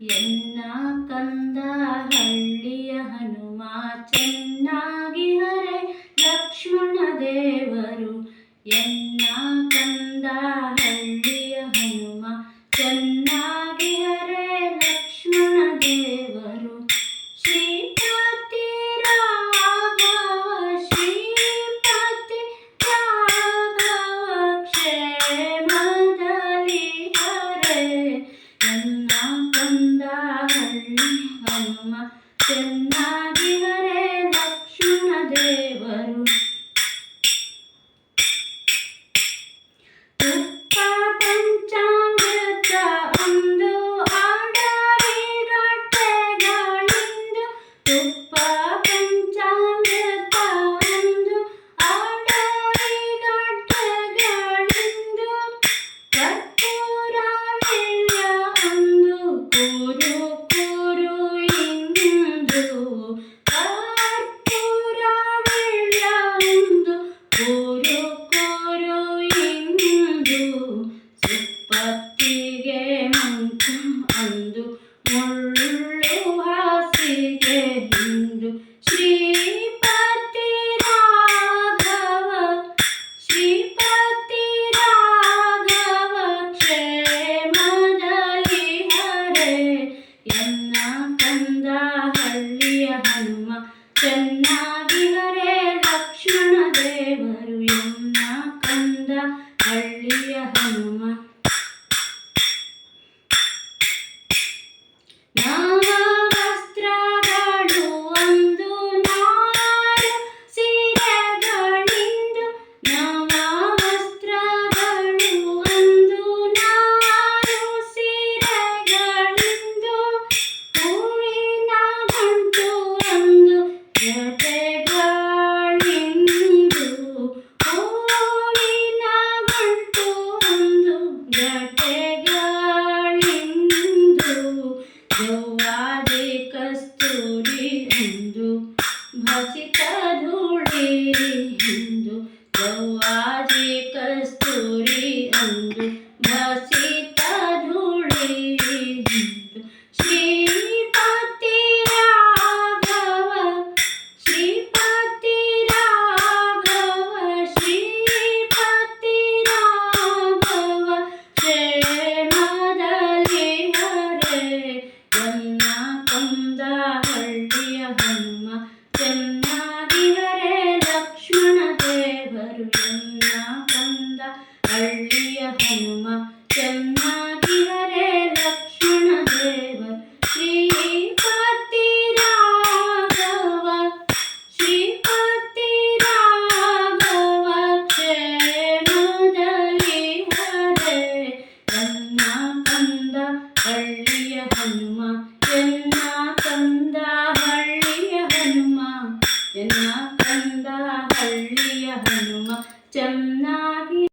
ಎನ್ನ ಕಂದ ಹಳ್ಳಿಯ ಹನುಮ ಚೆನ್ನಾಗಿ ಹರೆ ಲಕ್ಷ್ಮಣ ದೇವರು. ಎನ್ನ ಕಂದ ಅಮ್ಮ ಕೊಂದ ಹಳ್ಳಿ ಅಮ್ಮ ಚೆನ್ನಾಗಿ ಹರೇ ಲಕ್ಷ್ಮಣ ದೇವರು Música ರಾಧೆ ಕಸ್ತೂರಿ ಎಂದು ಭಾಸಿತ ಧೂಳಿ ಎಂದು ಗೌವಾಜಿ night. ചെന്നാകി